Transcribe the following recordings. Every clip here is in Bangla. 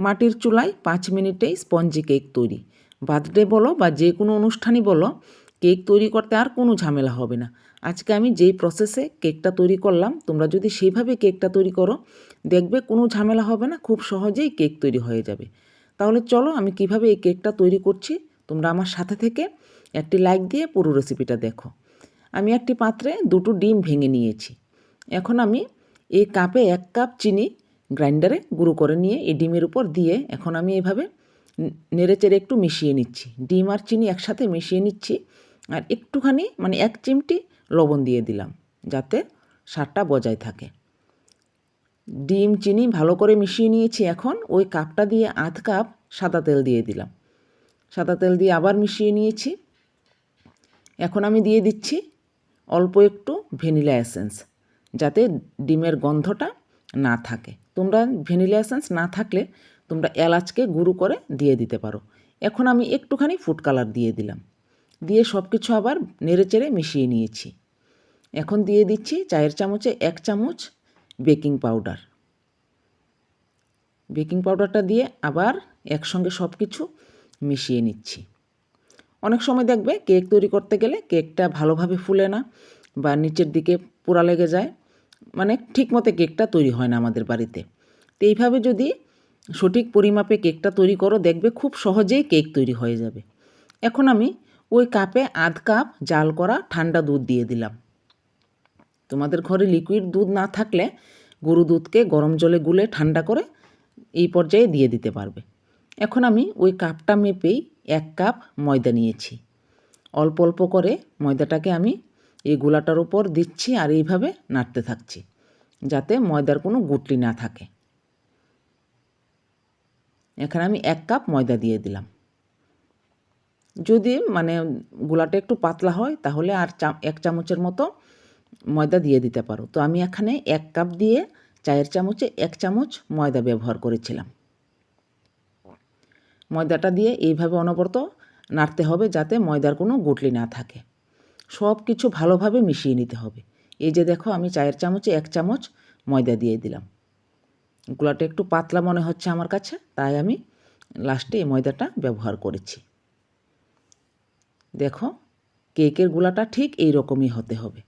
মাটির চুলায় পাঁচ মিনিটেই স্পঞ্জি কেক তৈরি। বার্থডে বলো বা যে কোনো অনুষ্ঠানই বলো, কেক তৈরি করতে আর কোনো ঝামেলা হবে না। আজকে আমি যেই প্রসেসে কেকটা তৈরি করলাম, তোমরা যদি সেইভাবে কেকটা তৈরি করো, দেখবে কোনো ঝামেলা হবে না, খুব সহজেই কেক তৈরি হয়ে যাবে। তাহলে চলো আমি কীভাবে এই কেকটা তৈরি করছি, তোমরা আমার সাথে থেকে একটি লাইক দিয়ে পুরো রেসিপিটা দেখো। আমি একটি পাত্রে দুটো ডিম ভেঙে নিয়েছি। এখন আমি এই কাপে এক কাপ চিনি গ্রাইন্ডারে গুঁড়ো করে নিয়ে এই ডিমের উপর দিয়ে এখন আমি এভাবে নেড়েচেড়ে একটু মিশিয়ে নিচ্ছি। ডিম আর চিনি একসাথে মিশিয়ে নিচ্ছি আর একটুখানি মানে এক চিমটি লবণ দিয়ে দিলাম যাতে স্বাদটা বজায় থাকে। ডিম, চিনি ভালো করে মিশিয়ে নিয়েছি এখন। ওই কাপটা দিয়ে আধ কাপ সাদা তেল দিয়ে দিলাম। সাদা তেল দিয়ে আবার মিশিয়ে নিয়েছি। এখন আমি দিয়ে দিচ্ছি অল্প একটু ভ্যানিলা এসেন্স যাতে ডিমের গন্ধটা না থাকে। তোমরা ভ্যানিলা না থাকলে তোমরা এলাচকে গুঁড়ো করে দিয়ে দিতে পারো। এখন আমি একটুখানি ফুড কালার দিয়ে দিলাম। দিয়ে সব কিছু আবার নেড়েচেড়ে মিশিয়ে নিয়েছি। এখন দিয়ে দিচ্ছি চায়ের চামচে এক চামচ বেকিং পাউডার। বেকিং পাউডারটা দিয়ে আবার একসঙ্গে সব কিছু মিশিয়ে নিচ্ছি। অনেক সময় দেখবে কেক তৈরি করতে গেলে কেকটা ভালোভাবে ফুলে না বা নিচের দিকে পোড়া লেগে যায়। মানে ঠিক মতো কেকটা তৈরি হয় না আমাদের বাড়িতে। তো এইভাবে যদি সঠিক পরিমাপে কেকটা তৈরি করো, দেখবে খুব সহজেই কেক তৈরি হয়ে যাবে। এখন আমি ওই কাপে আধ কাপ জাল করা ঠান্ডা দুধ দিয়ে দিলাম। তোমাদের ঘরে লিকুইড দুধ না থাকলে গরু দুধকে গরম জলে গুলে ঠান্ডা করে এই পর্যায়ে দিয়ে দিতে পারবে। এখন আমি ওই কাপটা মেপেই এক কাপ ময়দা নিয়েছি। অল্প অল্প করে ময়দাটাকে আমি এই গোলাটার উপর দিচ্ছি আর এইভাবে নাড়তে থাকছি, যাতে ময়দার কোনো গুটলি না থাকে। এখানে আমি এক কাপ ময়দা দিয়ে দিলাম। যদি মানে গোলাটা একটু পাতলা হয়, তাহলে আর এক চামচের মতো ময়দা দিয়ে দিতে পারো। তো আমি এখানে এক কাপ দিয়ে চায়ের চামচে এক চামচ ময়দা ব্যবহার করেছিলাম। ময়দাটা দিয়ে এইভাবে অনবরত নাড়তে হবে, যাতে ময়দার কোনো গুটলি না থাকে। সব কিছু ভালোভাবে মিশিয়ে নিতে হবে। এই যে দেখো, আমি চায়ের চামচে এক চামচ ময়দা দিয়ে দিলাম। গোলাটা একটু পাতলা মনে হচ্ছে আমার কাছে, তাই আমি লাস্টে এই ময়দাটা ব্যবহার করেছি। দেখো, কেকের গোলাটা ঠিক এই রকমই হতে হবে।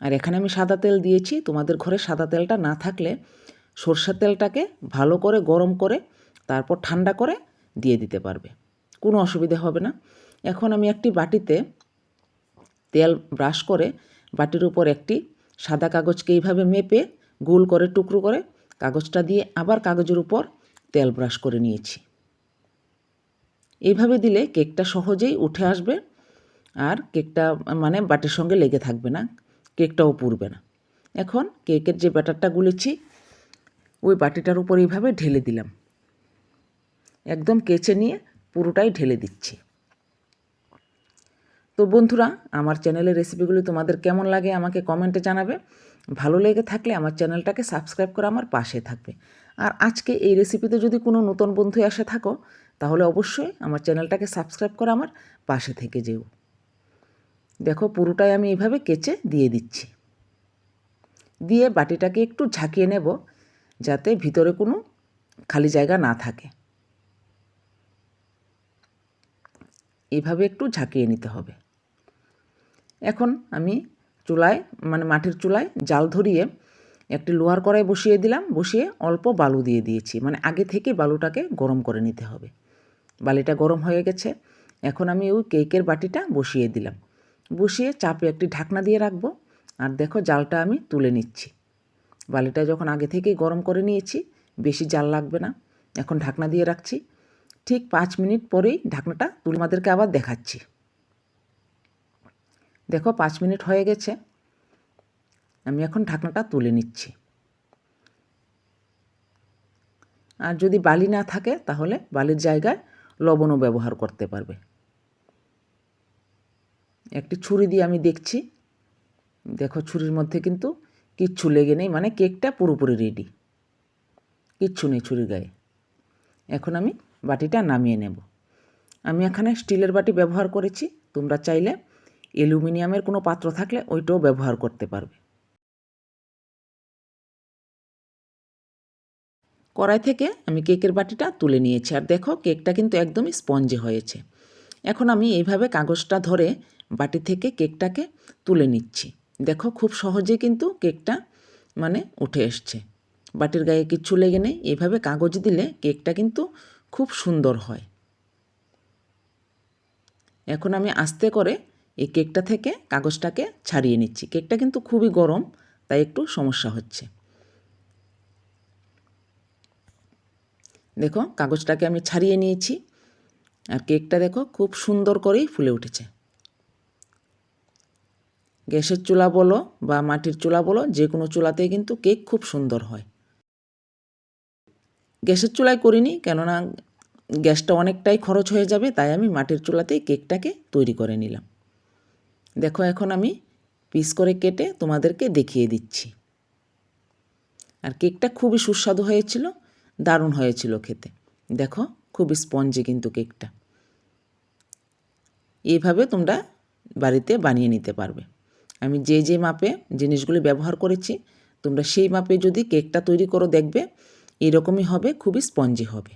আর এখানে আমি সাদা তেল দিয়েছি। তোমাদের ঘরে সাদা তেলটা না থাকলে সর্ষের তেলটাকে ভালো করে গরম করে তারপর ঠান্ডা করে দিয়ে দিতে পারবে। কোনো অসুবিধা হবে না। এখন আমি একটি বাটিতে তেল ব্রাশ করে বাটির উপর একটি সাদা কাগজকে এইভাবে মেপে গোল করে, টুকরো করে কাগজটা দিয়ে আবার কাগজের উপর তেল ব্রাশ করে নিয়েছি। এইভাবে দিলে কেকটা সহজেই উঠে আসবে আর কেকটা মানে বাটির সঙ্গে লেগে থাকবে না, কেকটাও পুড়বে না। এখন কেকের যে ব্যাটারটা গুলেছি, ওই বাটিটার উপর এইভাবে ঢেলে দিলাম। একদম কেচে নিয়ে পুরোটাই ঢেলে দিচ্ছি। তো বন্ধুরা, আমার চ্যানেলের রেসিপিগুলি তোমাদের কেমন লাগে আমাকে কমেন্টে জানাবে। ভালো লেগে থাকলে আমার চ্যানেলটাকে সাবস্ক্রাইব করে আমার পাশে থাকবে। আর আজকে এই রেসিপিতে যদি কোনো নতুন বন্ধু এসে থাকো, তাহলে অবশ্যই আমার চ্যানেলটাকে সাবস্ক্রাইব করে আমার পাশে থেকে যেও। দেখো, পুরোটাই আমি এইভাবে কেচে দিয়ে দিচ্ছি। দিয়ে বাটিটাকে একটু ঝাঁকিয়ে নেব, যাতে ভিতরে কোনো খালি জায়গা না থাকে। এইভাবে একটু ঝাঁকিয়ে নিতে হবে। এখন আমি চুলায় মানে মাটির চুলায় জাল ধরিয়ে একটি লোহার কড়াই বসিয়ে দিলাম। বসিয়ে অল্প বালু দিয়ে দিয়েছি। মানে আগে থেকে বালুটাকে গরম করে নিতে হবে। বালিটা গরম হয়ে গেছে। এখন আমি ওই কেকের বাটিটা বসিয়ে দিলাম। বসিয়ে চাপে একটি ঢাকনা দিয়ে রাখব। আর দেখো জালটা আমি তুলে নিচ্ছি। বালিটা যখন আগে থেকেই গরম করে নিয়েছি, বেশি জাল লাগবে না। এখন ঢাকনা দিয়ে রাখছি। ঠিক পাঁচ মিনিট পরেই ঢাকনাটা তুলে আমাদেরকে আবার দেখাচ্ছি। দেখো পাঁচ মিনিট হয়ে গেছে। আমি এখন ঢাকনাটা তুলে নিচ্ছি। আর যদি বালি না থাকে, তাহলে বালির জায়গায় লবণও ব্যবহার করতে পারবে। একটি ছুরি দিয়ে আমি দেখছি। দেখো ছুরির মধ্যে কিন্তু কিচ্ছু লেগে নেই মানে কেকটা পুরোপুরি রেডি কিচ্ছু নেই ছুরির গায়ে। এখন আমি বাটিটা নামিয়ে নেব। আমি এখানে স্টিলের বাটি ব্যবহার করেছি। তোমরা চাইলে অ্যালুমিনিয়ামের কোনো পাত্র থাকলে ওইটাও ব্যবহার করতে পারবে। কড়াই থেকে আমি কেকের বাটিটা তুলে নিয়েছি। আর দেখো, কেকটা কিন্তু একদমই স্পঞ্জি হয়েছে। এখন আমি এইভাবে কাগজটা ধরে বাটি থেকে কেকটাকে তুলে নিচ্ছি। দেখো, খুব সহজে কিন্তু কেকটা মানে উঠে এসছে। বাটির গায়ে কিচ্ছু লেগে নেই। এইভাবে কাগজ দিলে কেকটা কিন্তু খুব সুন্দর হয়। এখন আমি আস্তে করে এই কেকটা থেকে কাগজটাকে ছাড়িয়ে নিচ্ছি। কেকটা কিন্তু খুবই গরম, তাই একটু সমস্যা হচ্ছে। দেখো, কাগজটাকে আমি ছাড়িয়ে নিয়েছি। আর কেকটা দেখো, খুব সুন্দর করেই ফুলে উঠেছে। গ্যাসের চুলা বলো বা মাটির চুলা বলো, যে কোনো চুলাতেই কিন্তু কেক খুব সুন্দর হয়। গ্যাসের চুলায় করিনি, কেননা গ্যাসটা অনেকটাই খরচ হয়ে যাবে, তাই আমি মাটির চুলাতেই কেকটাকে তৈরি করে নিলাম। দেখো এখন আমি পিস করে কেটে তোমাদেরকে দেখিয়ে দিচ্ছি। আর কেকটা খুবই সুস্বাদু হয়েছিল, দারুণ হয়েছিল খেতে। দেখো খুব স্পঞ্জি কিন্তু কেকটা এইভাবে তোমরা বাড়িতে বানিয়ে নিতে পারবে। আমি যে যে মাপে জিনিসগুলি ব্যবহার করেছি, তোমরা সেই মাপে যদি কেকটা তৈরি করো দেখবে, এরকমই হবে, খুবই স্পঞ্জি হবে।